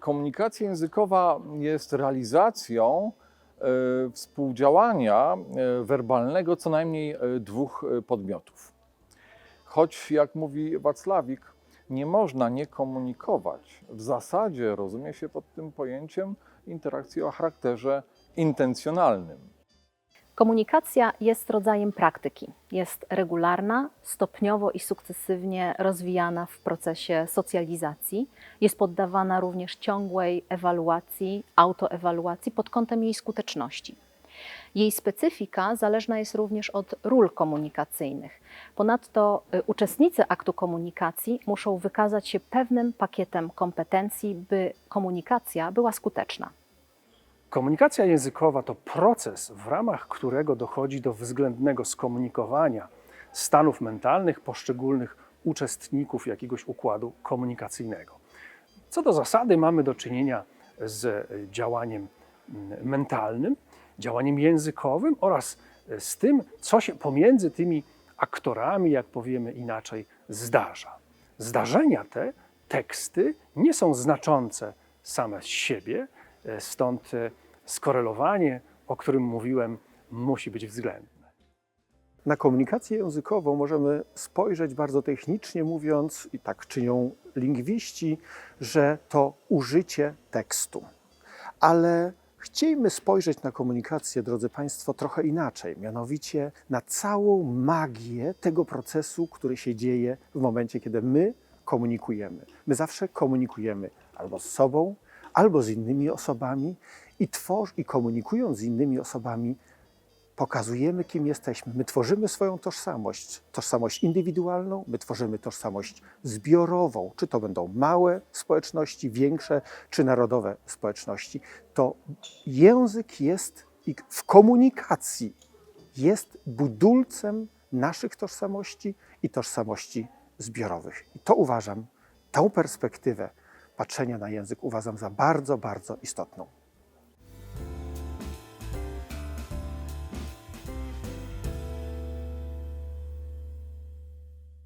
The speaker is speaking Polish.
Komunikacja językowa jest realizacją e, współdziałania e, werbalnego co najmniej e, dwóch podmiotów. Choć, jak mówi Wacławik, nie można nie komunikować. W zasadzie rozumie się pod tym pojęciem interakcję o charakterze intencjonalnym. Komunikacja jest rodzajem praktyki. Jest regularna, stopniowo i sukcesywnie rozwijana w procesie socjalizacji. Jest poddawana również ciągłej ewaluacji, autoewaluacji pod kątem jej skuteczności. Jej specyfika zależna jest również od ról komunikacyjnych. Ponadto y, uczestnicy aktu komunikacji muszą wykazać się pewnym pakietem kompetencji, by komunikacja była skuteczna. Komunikacja językowa to proces, w ramach którego dochodzi do względnego skomunikowania stanów mentalnych poszczególnych uczestników jakiegoś układu komunikacyjnego. Co do zasady, mamy do czynienia z działaniem mm, mentalnym, działaniem językowym oraz z tym, co się pomiędzy tymi aktorami, jak powiemy inaczej, zdarza. Zdarzenia te, teksty, nie są znaczące same z siebie, e, stąd e, skorelowanie, o którym mówiłem, musi być względne. Na komunikację językową możemy spojrzeć bardzo technicznie mówiąc, i tak czynią lingwiści, że to użycie tekstu. Ale chciejmy spojrzeć na komunikację, drodzy Państwo, trochę inaczej, mianowicie na całą magię tego procesu, który się dzieje w momencie, kiedy my komunikujemy. My zawsze komunikujemy albo z sobą, albo z innymi osobami i, tworz, i komunikując z innymi osobami, pokazujemy, kim jesteśmy. My tworzymy swoją tożsamość, tożsamość indywidualną, my tworzymy tożsamość zbiorową, czy to będą małe społeczności, większe, czy narodowe społeczności. To język jest w komunikacji jest budulcem naszych tożsamości i tożsamości zbiorowych. I to uważam, tą perspektywę patrzenia na język uważam za bardzo, bardzo istotną.